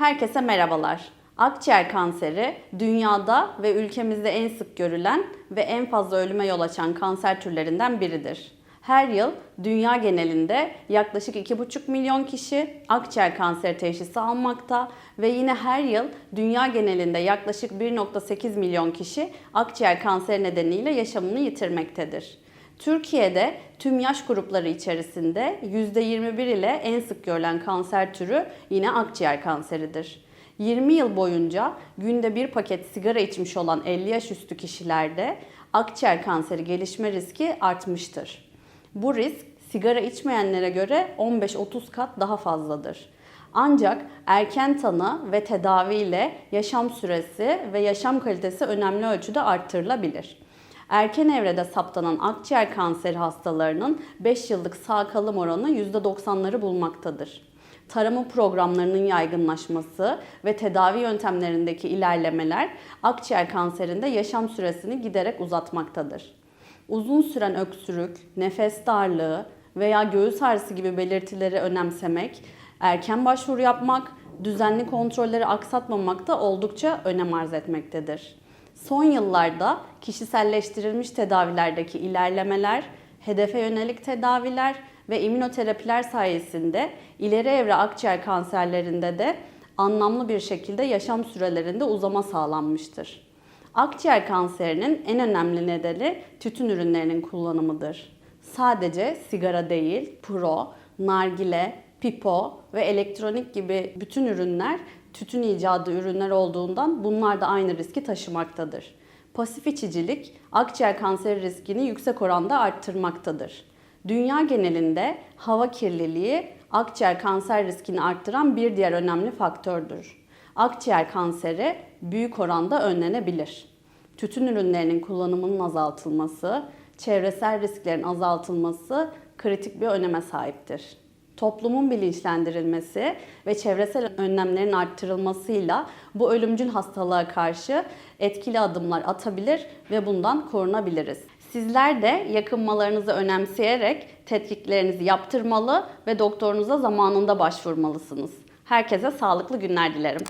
Herkese merhabalar. Akciğer kanseri dünyada ve ülkemizde en sık görülen ve en fazla ölüme yol açan kanser türlerinden biridir. Her yıl dünya genelinde yaklaşık 2,5 milyon kişi akciğer kanseri teşhisi almakta ve yine her yıl dünya genelinde yaklaşık 1,8 milyon kişi akciğer kanseri nedeniyle yaşamını yitirmektedir. Türkiye'de tüm yaş grupları içerisinde %21 ile en sık görülen kanser türü yine akciğer kanseridir. 20 yıl boyunca günde bir paket sigara içmiş olan 50 yaş üstü kişilerde akciğer kanseri gelişme riski artmıştır. Bu risk sigara içmeyenlere göre 15-30 kat daha fazladır. Ancak erken tanı ve tedavi ile yaşam süresi ve yaşam kalitesi önemli ölçüde arttırılabilir. Erken evrede saptanan akciğer kanseri hastalarının 5 yıllık sağ kalım oranı %90'ları bulmaktadır. Tarama programlarının yaygınlaşması ve tedavi yöntemlerindeki ilerlemeler akciğer kanserinde yaşam süresini giderek uzatmaktadır. Uzun süren öksürük, nefes darlığı veya göğüs ağrısı gibi belirtileri önemsemek, erken başvuru yapmak, düzenli kontrolleri aksatmamak da oldukça önem arz etmektedir. Son yıllarda kişiselleştirilmiş tedavilerdeki ilerlemeler, hedefe yönelik tedaviler ve immünoterapiler sayesinde ileri evre akciğer kanserlerinde de anlamlı bir şekilde yaşam sürelerinde uzama sağlanmıştır. Akciğer kanserinin en önemli nedeni tütün ürünlerinin kullanımıdır. Sadece sigara değil, pro, nargile, pipo ve elektronik gibi bütün ürünler tütün icadı ürünler olduğundan bunlar da aynı riski taşımaktadır. Pasif içicilik akciğer kanseri riskini yüksek oranda arttırmaktadır. Dünya genelinde hava kirliliği akciğer kanser riskini arttıran bir diğer önemli faktördür. Akciğer kanseri büyük oranda önlenebilir. Tütün ürünlerinin kullanımının azaltılması, çevresel risklerin azaltılması kritik bir öneme sahiptir. Toplumun bilinçlendirilmesi ve çevresel önlemlerin arttırılmasıyla bu ölümcül hastalığa karşı etkili adımlar atabilir ve bundan korunabiliriz. Sizler de yakınmalarınızı önemseyerek tetkiklerinizi yaptırmalı ve doktorunuza zamanında başvurmalısınız. Herkese sağlıklı günler dilerim.